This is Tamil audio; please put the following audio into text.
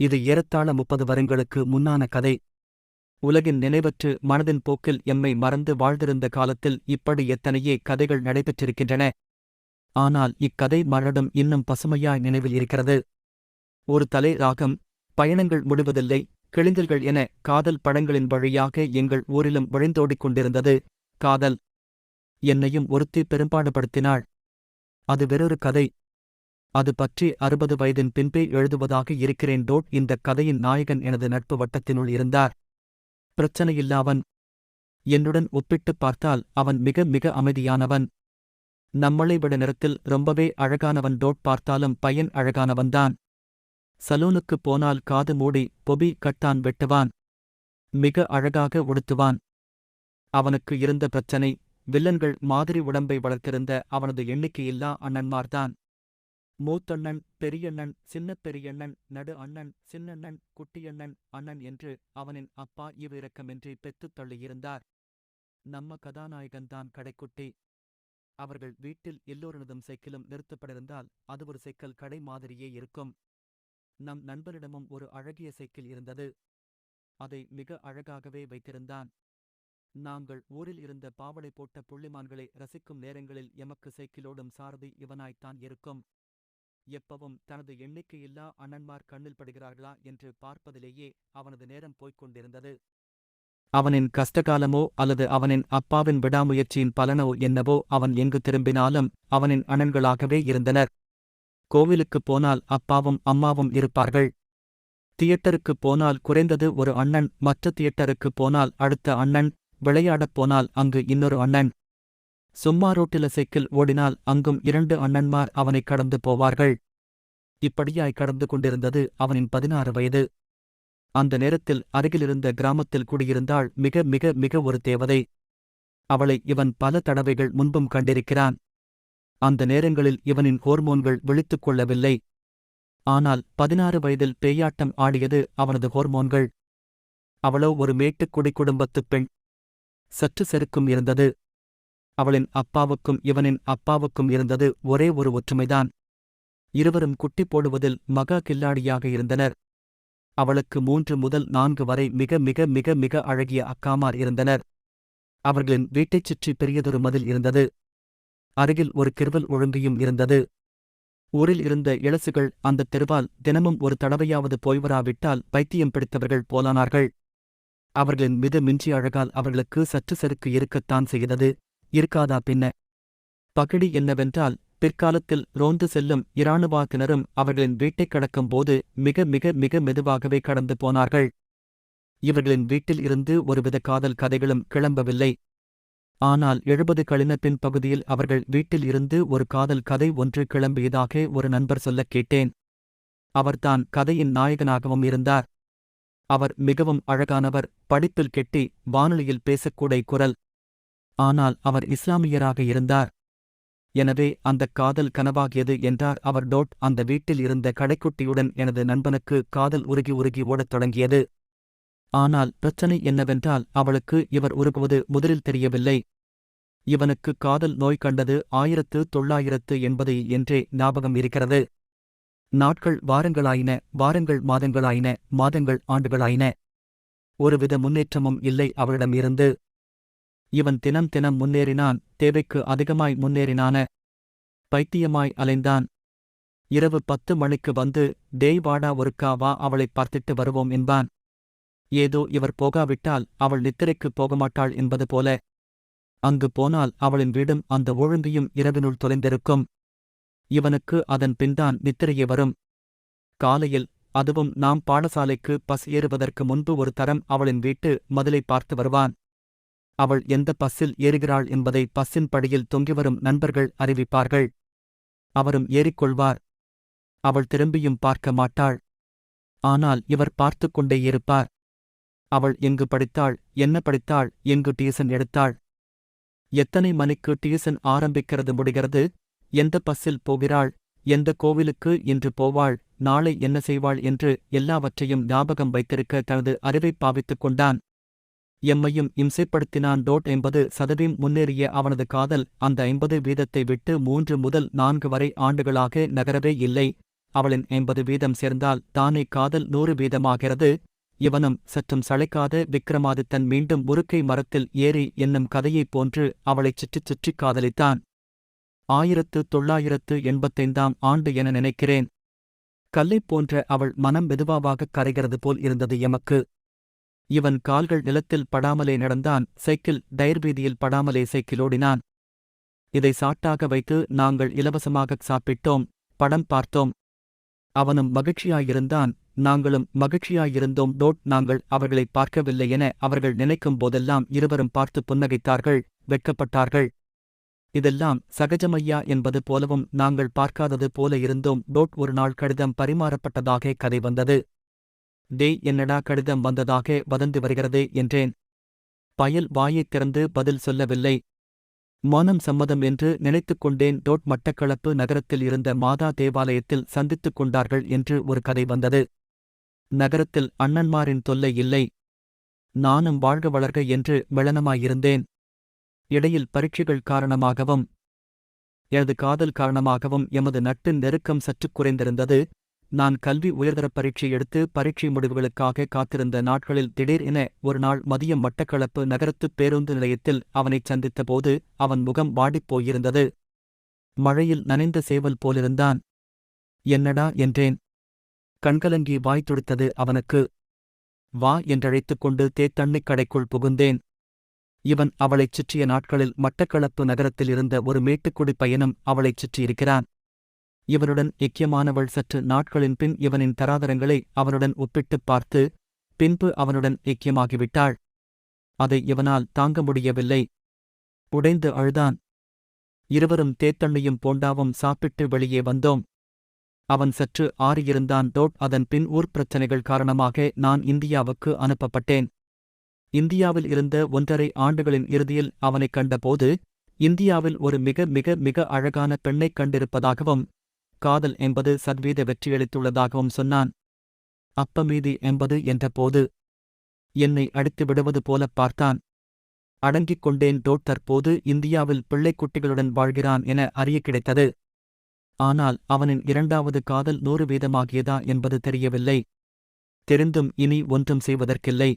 இது ஏறத்தாழ முப்பது வருங்களுக்கு முன்னான கதை. உலகின் நினைவற்று மனதின் போக்கில் எம்மை மறந்து வாழ்ந்திருந்த காலத்தில் இப்படி எத்தனையே கதைகள் நடைபெற்றிருக்கின்றன. ஆனால் இக்கதை மலடும் இன்னும் பசுமையாய் நினைவில் இருக்கிறது. ஒரு தலை ராகம் பயணங்கள் முடிவதில்லை கிழிந்தல்கள் என காதல் படங்களின் வழியாக எங்கள் ஊரிலும் விழைந்தோடிக் கொண்டிருந்தது. காதல். என்னையும் ஒருத்தி பெரும்பாடுபடுத்தினாள். அது வேறொரு கதை. அது பற்றி அறுபது வயதின் பின்பே எழுதுவதாக இருக்கிறேன். டோட் இந்த கதையின் நாயகன் எனது நட்பு வட்டத்தினுள் இருந்தார். பிரச்சனையில்லாவன். என்னுடன் ஒப்பிட்டுப் பார்த்தால் அவன் மிக மிக அமைதியானவன். நம்மளை விட நிறத்தில் ரொம்பவே அழகானவன். டோட் பார்த்தாலும் பையன் அழகானவன்தான் சலூனுக்குப் போனால் காது மூடி பொபி கட்டான் வெட்டுவான். மிக அழகாக உடுத்துவான் அவனுக்கு இருந்த பிரச்சனை வில்லன்கள் மாதிரி உடம்பை வளர்த்திருந்த அவனது எண்ணிக்கையில்லா அண்ணன்மார்தான். மூத்தண்ணன் பெரியண்ணன் சின்னப் பெரியண்ணன் நடு அண்ணன் சின்னண்ணன் குட்டியண்ணன் அண்ணன் என்று அவனின் அப்பா இவ்விரக்கமின்றி பெத்துத் தள்ளியிருந்தார். நம்ம கதாநாயகன்தான் கடைக்குட்டி. அவர்கள் வீட்டில் எல்லோரினதும் சைக்கிளும் நிறுத்தப்பட்டிருந்தால் அது ஒரு சைக்கிள் கடை மாதிரியே இருக்கும். நம் நண்பரிடமும் ஒரு அழகிய சைக்கிள் இருந்தது. அதை மிக அழகாகவே வைத்திருந்தான். நாங்கள் ஊரில் இருந்த பாவடை போட்ட புள்ளிமான்களை ரசிக்கும் நேரங்களில் எமக்கு சைக்கிளோடும் சாரதி இவனாய்த்தான் இருக்கும். எப்பவும் தனது எண்ணிக்கையில்லா அண்ணன்மார் கண்ணில் படுகிறார்களா என்று பார்ப்பதிலேயே அவனது நேரம் போய்க் கொண்டிருந்தது. அவனின் கஷ்டகாலமோ அல்லது அவனின் அப்பாவின் விடாமுயற்சியின் பலனோ என்னவோ அவன் எங்கு திரும்பினாலும் அவனின் அண்ணன்களாகவே இருந்தனர். கோவிலுக்குப் போனால் அப்பாவும் அம்மாவும் இருப்பார்கள். தியேட்டருக்குப் போனால் குறைந்தது ஒரு அண்ணன் மற்ற தியேட்டருக்குப் போனால் அடுத்த அண்ணன் விளையாடப் போனால் அங்கு இன்னொரு அண்ணன். சும்மா ரோட்டில சைக்கிள் ஓடினால் அங்கும் இரண்டு அண்ணன்மார் அவனைக் கடந்து போவார்கள். இப்படியாய் கடந்து கொண்டிருந்தது அவனின் பதினாறு வயது. அந்த நேரத்தில் அருகிலிருந்த கிராமத்தில் குடியிருந்தாள் மிக மிக மிக ஒரு தேவதை. அவளை இவன் பல தடவைகள் முன்பும் கண்டிருக்கிறான். அந்த நேரங்களில் இவனின் ஹோர்மோன்கள் விழித்துக் கொள்ளவில்லை. ஆனால் பதினாறு வயதில் பேயாட்டம் ஆடியது அவனது ஹோர்மோன்கள். அவளோ ஒரு மேட்டுக்குடி குடும்பத்துப் பெண். சற்று செருக்கும் இருந்தது. அவளின் அப்பாவுக்கும் இவனின் அப்பாவுக்கும் இருந்தது ஒரே ஒரு ஒற்றுமைதான். இருவரும் குட்டி போடுவதில் மகா கில்லாடியாக இருந்தனர். அவளுக்கு மூன்று முதல் நான்கு வரை மிக மிக மிக மிக அழகிய அக்காமார் இருந்தனர். அவர்களின் வீட்டைச் சுற்றி பெரியதொரு மதில் இருந்தது. அருகில் ஒரு கிருவல் ஒழுங்கியும் இருந்தது. ஊரில் இருந்த இளசுகள் அந்த தெருவால் தினமும் ஒரு தடவையாவது போய்வராவிட்டால் பைத்தியம் பிடித்தவர்கள் போலானார்கள். அவர்களின் மித மிஞ்சி அழகால் அவர்களுக்கு சற்று செருக்கு இருக்கத்தான் செய்தது. இருக்காதா பின்ன? பகடி என்னவென்றால் பிற்காலத்தில் ரோந்து செல்லும் இராணுவாத்தினரும் அவர்களின் வீட்டைக் கடக்கும்போது மிக மிக மிக மெதுவாகவே கடந்து போனார்கள். இவர்களின் வீட்டில் இருந்து ஒருவித காதல் கதைகளும் கிளம்பவில்லை. ஆனால் எழுபது கழின பின் பகுதியில் அவர்கள் வீட்டில் இருந்து ஒரு காதல் கதை ஒன்று கிளம்பியதாக ஒரு நண்பர் சொல்லக் கேட்டேன். அவர்தான் கதையின் நாயகனாகவும் இருந்தார். அவர் மிகவும் அழகானவர் படிப்பில் கெட்டி வானொலியில் பேசக்கூடை குரல். ஆனால் அவர் இஸ்லாமியராக இருந்தார். எனவே அந்தக் காதல் கனவாகியது என்றார். அவர் டோட் அந்த வீட்டில் இருந்த கடைக்குட்டியுடன் எனது நண்பனுக்கு காதல் உருகி உருகி ஓடத் தொடங்கியது. ஆனால் பிரச்சனை என்னவென்றால் அவளுக்கு இவர் உருகுவது முதலில் தெரியவில்லை. இவனுக்கு காதல் நோய் கண்டது ஆயிரத்து தொள்ளாயிரத்து எண்பது என்றே ஞாபகம் இருக்கிறது. நாட்கள் வாரங்களாயின வாரங்கள் மாதங்களாயின மாதங்கள் ஆண்டுகளாயின. ஒருவித முன்னேற்றமும் இல்லை அவளிடமிருந்து. இவன் தினம் தினம் முன்னேறினான் தேவைக்கு அதிகமாய் முன்னேறினான பைத்தியமாய் அலைந்தான். இரவு பத்து மணிக்கு வந்து டேய் வாடா ஒருக்கா வா அவளைப் பார்த்திட்டு வருவோம் என்பான். ஏதோ இவர் போகாவிட்டால் அவள் நித்திரைக்குப் போகமாட்டாள் என்பது போல. அங்கு போனால் அவளின் வீடும் அந்த ஒழுங்கையும் இரவினுள் தொலைந்திருக்கும். இவனுக்கு அதன் பின்தான் நித்திரையே வரும். காலையில் அதுவும் நாம் பாடசாலைக்கு பஸ் ஏறுவதற்கு முன்பு ஒரு தரம் அவளின் வீட்டு மதிலை பார்த்து வருவான். அவள் எந்த பஸ்ஸில் ஏறுகிறாள் என்பதை பஸ்ஸின் படியில் தொங்கிவரும் நண்பர்கள் அறிவிப்பார்கள். அவரும் ஏறிக்கொள்வார். அவள் திரும்பியும் பார்க்க மாட்டாள். ஆனால் இவர் பார்த்துக் கொண்டே இருப்பார். அவள் எங்கு படித்தாள் என்ன படித்தாள் எங்கு டியூசன் எடுத்தாள். எத்தனை மணிக்கு டியூசன் ஆரம்பிக்கிறது முடிகிறது? எந்த பஸ்ஸில் போகிறாள்? எந்த கோவிலுக்கு இன்று போவாள்? நாளை என்ன செய்வாள் என்று எல்லாவற்றையும் ஞாபகம் வைத்திருக்க தனது அறிவைப் பாவித்துக் கொண்டான். எம்மையும் இம்சைப்படுத்தினான். டோட் என்பது சதவீம் முன்னேறிய அவனது காதல் அந்த ஐம்பது வீதத்தை விட்டு மூன்று முதல் நான்கு வரை ஆண்டுகளாக நகரவே இல்லை. அவளின் எண்பது வீதம் சேர்ந்தால் தானே காதல் நூறு வீதமாகிறது. இவனும் சற்றும் சளைக்காத விக்ரமாதித்தன் மீண்டும் முறுக்கை மரத்தில் ஏறி என்னும் கதையைப் போன்று அவளைச் சுற்றிச் சுற்றிக் காதலித்தான். ஆயிரத்து தொள்ளாயிரத்து எண்பத்தைந்தாம் ஆண்டு என நினைக்கிறேன். கல்லைப் போன்ற அவள் மனம் மெதுவாகக் கரைகிறது போல் இருந்தது எமக்கு. இவன் கால்கள் நிலத்தில் படாமலே நடந்தான் சைக்கிள் டயர் வீதியில் படாமலே சைக்கிளோடினான் இதை சாட்டாக வைத்து நாங்கள் இலவசமாகச் சாப்பிட்டோம் படம் பார்த்தோம். அவனும் மகிழ்ச்சியாயிருந்தான் நாங்களும் மகிழ்ச்சியாயிருந்தோம். டோட் நாங்கள் அவர்களை பார்க்கவில்லை என அவர்கள் நினைக்கும் போதெல்லாம் இருவரும் பார்த்து புன்னகைத்தார்கள் வெட்கப்பட்டார்கள். இதெல்லாம் சகஜமையா என்பது போலவும் நாங்கள் பார்க்காதது போல இருந்தோம். டோட் ஒரு நாள் கடிதம் பரிமாறப்பட்டதாக கதை வந்தது. டேய் என்னடா கடிதம் வந்ததாக வதந்து வருகிறதே என்றேன். பயல் வாயைத் திறந்து பதில் சொல்லவில்லை. மௌனம் சம்மதம் என்று நினைத்துக் கொண்டேன். டோட் மட்டக்களப்பு நகரத்தில் இருந்த மாதா தேவாலயத்தில் சந்தித்துக் கொண்டார்கள் என்று ஒரு கதை வந்தது. நகரத்தில் அண்ணன்மாரின் தொல்லை இல்லை. நானும் வாழ்க வளர்க என்று மெளனமாயிருந்தேன். இடையில் பரீட்சைகள் காரணமாகவும் எனது காதல் காரணமாகவும் எமது நட்டின் நெருக்கம் சற்றுக் குறைந்திருந்தது. நான் கல்வி உயர்தரப் பரீட்சை எடுத்து பரீட்சை முடிவுகளுக்காக காத்திருந்த நாட்களில் திடீர் என ஒரு நாள் மதியம் மட்டக்களப்பு நகரத்துப் பேருந்து நிலையத்தில் அவனைச் சந்தித்தபோது அவன் முகம் வாடிப் போயிருந்தது. மழையில் நனைந்த சேவல் போலிருந்தான். என்னடா என்றேன். கண்கலங்கி வாய் துடித்தது அவனுக்கு. வா என்றழைத்துக் கொண்டு தேத்தண்ணிக் கடைக்குள் புகுந்தேன். இவன் அவளைச் சுற்றிய நாட்களில் மட்டக்களப்பு நகரத்தில் இருந்த ஒரு மேட்டுக்குடி பயணம் அவளைச் சுற்றியிருக்கிறான். இவனுடன் ஐக்கியமானவள் சற்று நாட்களின் பின் இவனின் தராதரங்களை அவனுடன் ஒப்பிட்டுப் பார்த்து பின்பு அவனுடன் ஐக்கியமாகிவிட்டாள் அதை இவனால் தாங்க முடியவில்லை. உடைந்து அழுதான். இருவரும் தேத்தண்ணியும் போண்டாவும் சாப்பிட்டு வெளியே வந்தோம். அவன் சற்று ஆறியிருந்தான். டோட் அதன் பின் ஊர் பிரச்சனைகள் காரணமாக நான் இந்தியாவுக்கு அனுப்பப்பட்டேன். இந்தியாவில் இருந்த ஒன்றரை ஆண்டுகளின் இறுதியில் அவனைக் கண்டபோது இந்தியாவில் ஒரு மிக மிக மிக அழகான பெண்ணைக் கண்டிருப்பதாகவும் காதல் என்பது சத்வீத வெற்றியளித்துள்ளதாகவும் சொன்னான். அப்பமீதி என்பது என்றபோது என்னை அடித்து விடுவது போலப் பார்த்தான். அடங்கிக் கொண்டேன் டோட் தற்போது இந்தியாவில் பிள்ளைக்குட்டிகளுடன் வாழ்கிறான் என அறிய கிடைத்தது. ஆனால் அவனின் இரண்டாவது காதல் நூறு வீதமாகியதா என்பது தெரியவில்லை. தெரிந்தும் இனி ஒன்றும் செய்வதற்கில்லை.